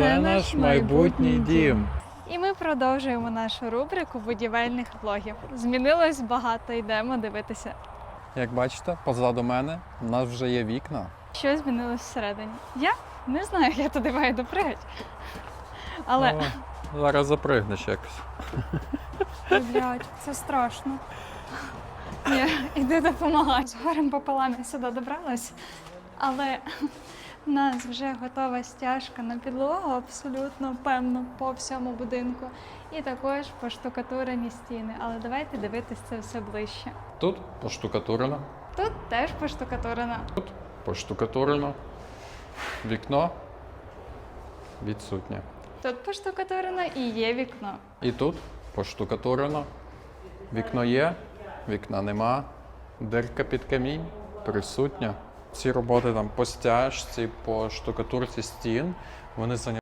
Це наш майбутній дім. І ми продовжуємо нашу рубрику будівельних влогів. Змінилось багато, йдемо дивитися. Як бачите, позаду мене у нас вже є вікна. Що змінилось всередині? Я не знаю, як я туди маю допригати. Але Ну, зараз запригнеш якось. Ой, блядь, це страшно. Ні, іди допомагай. З горем пополам я сюди добралась, але в нас вже готова стяжка на підлогу, абсолютно певно, по всьому будинку. І також поштукатурені стіни. Але давайте дивитись це все ближче. Тут поштукатурено, Тут теж поштукатурено. тут поштукатурено. Вікно відсутнє. Тут поштукатурено і є вікно. І тут поштукатурено. Вікно є, вікна нема. Дирка під камінь присутня. Ці роботи там по стяжці, по штукатурці стін, вони зайняли